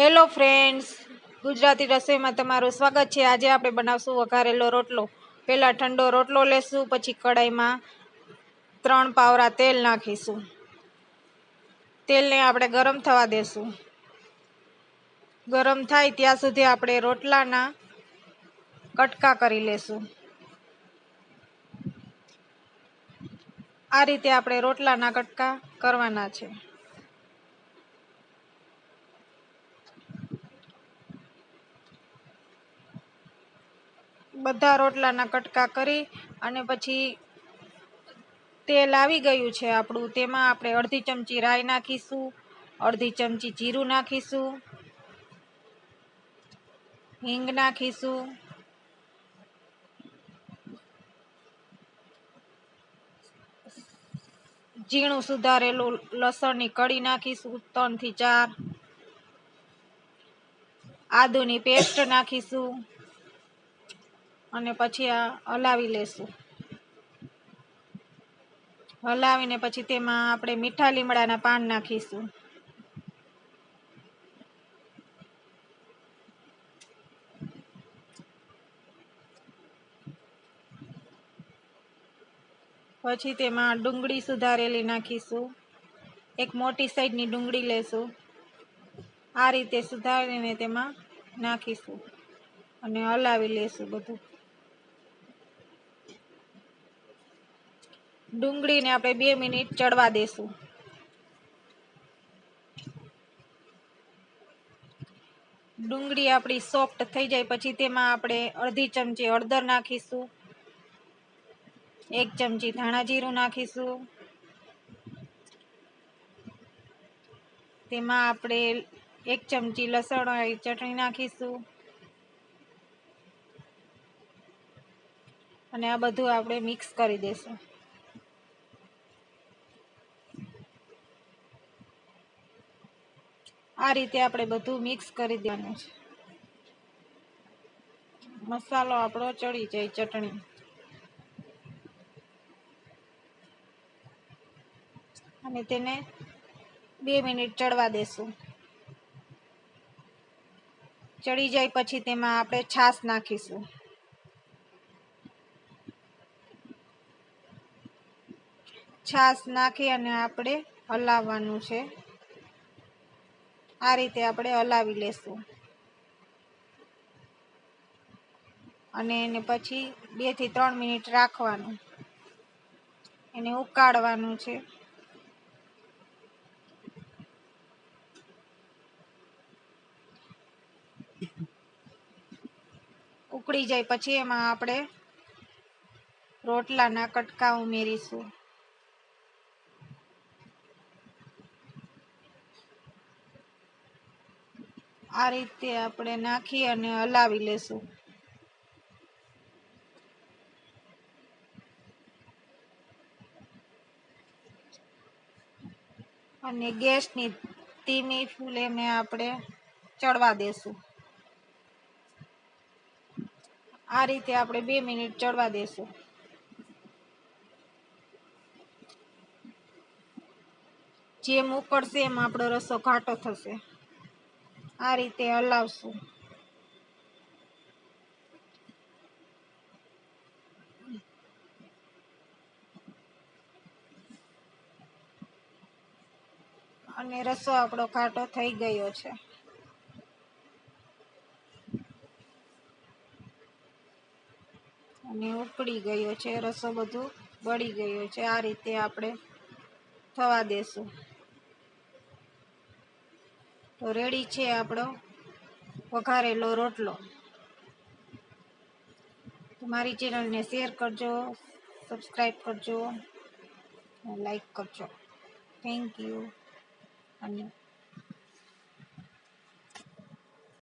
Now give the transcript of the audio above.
Hello friends Gujarati રસોઈમાં તમારું સ્વાગત છે. આજે આપણે બનાવશું વઘારેલો રોટલો. પહેલાં ઠંડો રોટલો લેશું, પછી કડાઈમાં ત્રણ પાવરા તેલ નાખીશું. તેલને આપણે ગરમ થવા દેશું. ગરમ થાય ત્યાં સુધી આપણે રોટલાના કટકા કરી લેશું. આ રીતે આપણે રોટલાના કટકા કરવાના છે. બધા રોટલાના કટકા કરી અને પછી તેલ આવી ગયું છે આપણું. તેમાં આપણે અડધી ચમચી રાઈ નાખીશું, અડધી ચમચી જીરું નાખીશું, હિંગ નાખીશું, ઝીણું સુધારેલું લસણની કળી નાખીશું ત્રણથી ચાર, આદુની પેસ્ટ નાખીશું અને પછી આ હલાવી લેશું. હલાવીને પછી તેમાં આપણે મીઠા લીમડાના પાન નાખીશું. પછી તેમાં ડુંગળી સુધારેલી નાખીશું. એક મોટી સાઈઝની ડુંગળી લેશું. આ રીતે સુધારીને તેમાં નાખીશું અને હલાવી લેશું બધું. ડુંગળીને આપણે બે મિનિટ ચડવા દેશું. ડુંગળી આપણી સોફ્ટ થઈ જાય, પછી તેમાં આપણે અડધી ચમચી હળદર નાખીશું, એક ચમચી ધાણા જીરું નાખીશું, તેમાં આપણે એક ચમચી લસણ ચટણી નાખીશું, અને આ બધું આપણે મિક્સ કરી દઈશું આ રીતે આપણે બધું મિક્સ કરી દેવાનું છે. મસાલો આપણો ચડી જાય ચટણી. અને તેને બે મિનિટ ચડવા દેશું. ચડી જાય પછી તેમાં આપણે છાશ નાખીશું. છાશ નાખી અને આપણે હલાવવાનું છે. આ રીતે આપણે હલાવી લેશું. અને એને પછી બેથી ત્રણ મિનિટ રાખવાનું. એને ઉકાળવાનું છે. ઉકળી જાય પછી એમાં આપણે રોટલાના કટકા ઉમેરીશું. આ રીતે આપણે નાખી અને હલાવી લેશું. અને ગેસની ધીમી ફ્લેમે આપણે ચડવા દેશું. આ રીતે આપણે બે મિનિટ ચડવા દેશું. જેમ ઉકળશે એમ આપણો રસો ઘાટો થશે. આ રીતે હલાવશું. અને રસો આપણો ઘાટો થઈ ગયો છે. અને ઉકળી ગયો છે, રસો બધું બળી ગયો છે. આ રીતે આપણે થવા દેશું. તો રેડી છે આપણો વઘારેલો રોટલો. મારી ચેનલને શેર કરજો સબસ્ક્રાઈબ કરજો, લાઈક કરજો. થેન્ક યુ અને